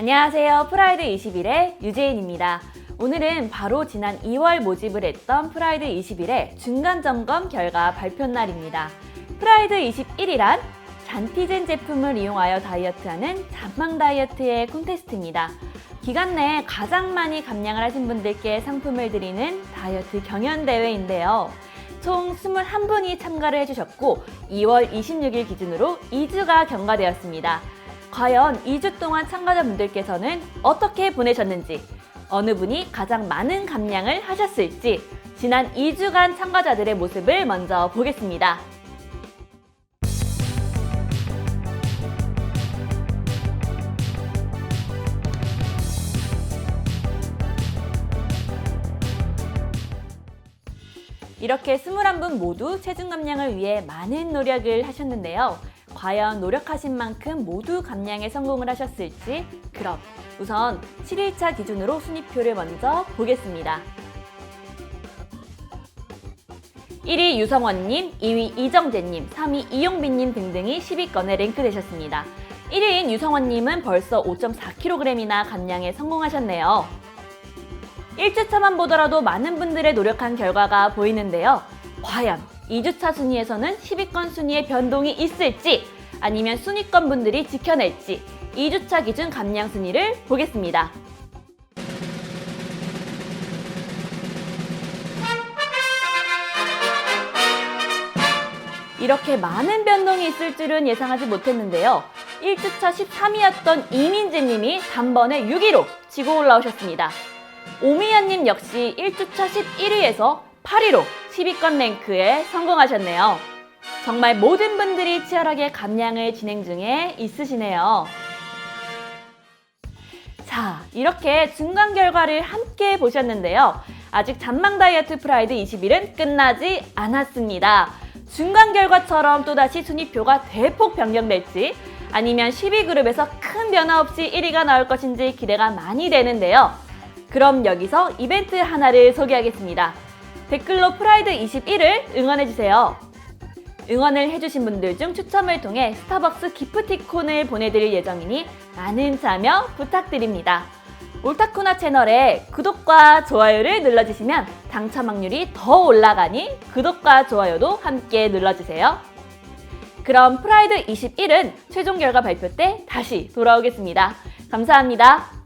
안녕하세요. 프라이드 21의 유재인입니다. 오늘은 바로 지난 2월 모집을 했던 프라이드 21의 중간 점검 결과 발표 날입니다. 프라이드 21이란 잔티젠 제품을 이용하여 다이어트하는 잔망 다이어트의 콘테스트입니다. 기간 내에 가장 많이 감량을 하신 분들께 상품을 드리는 다이어트 경연 대회인데요. 총 21분이 참가를 해주셨고 2월 26일 기준으로 2주가 경과되었습니다. 과연 2주 동안 참가자분들께서는 어떻게 보내셨는지, 어느 분이 가장 많은 감량을 하셨을지, 지난 2주간 참가자들의 모습을 먼저 보겠습니다. 이렇게 21분 모두 체중 감량을 위해 많은 노력을 하셨는데요. 과연 노력하신 만큼 모두 감량에 성공을 하셨을지 그럼 우선 7일차 기준으로 순위표를 먼저 보겠습니다. 1위 유성원님, 2위 이정재님, 3위 이용빈님 등등이 10위권에 랭크되셨습니다. 1위인 유성원님은 벌써 5.4kg이나 감량에 성공하셨네요. 1주차만 보더라도 많은 분들의 노력한 결과가 보이는데요. 과연 2주차 순위에서는 10위권 순위에 변동이 있을지 아니면 순위권 분들이 지켜낼지 2주차 기준 감량 순위를 보겠습니다. 이렇게 많은 변동이 있을 줄은 예상하지 못했는데요. 1주차 13위였던 이민재님이 단번에 6위로 치고 올라오셨습니다. 오미연님 역시 1주차 11위에서 8위로 10위권 랭크에 성공하셨네요. 정말 모든 분들이 치열하게 감량을 진행 중에 있으시네요. 자, 이렇게 중간 결과를 함께 보셨는데요. 아직 잔망 다이어트 프라이드 21은 끝나지 않았습니다. 중간 결과처럼 또다시 순위표가 대폭 변경될지 아니면 10위 그룹에서 큰 변화 없이 1위가 나올 것인지 기대가 많이 되는데요. 그럼 여기서 이벤트 하나를 소개하겠습니다. 댓글로 프라이드 21을 응원해주세요. 응원을 해주신 분들 중 추첨을 통해 스타벅스 기프티콘을 보내드릴 예정이니 많은 참여 부탁드립니다. 옳다쿠나 채널에 구독과 좋아요를 눌러주시면 당첨 확률이 더 올라가니 구독과 좋아요도 함께 눌러주세요. 그럼 프라이드 21은 최종 결과 발표 때 다시 돌아오겠습니다. 감사합니다.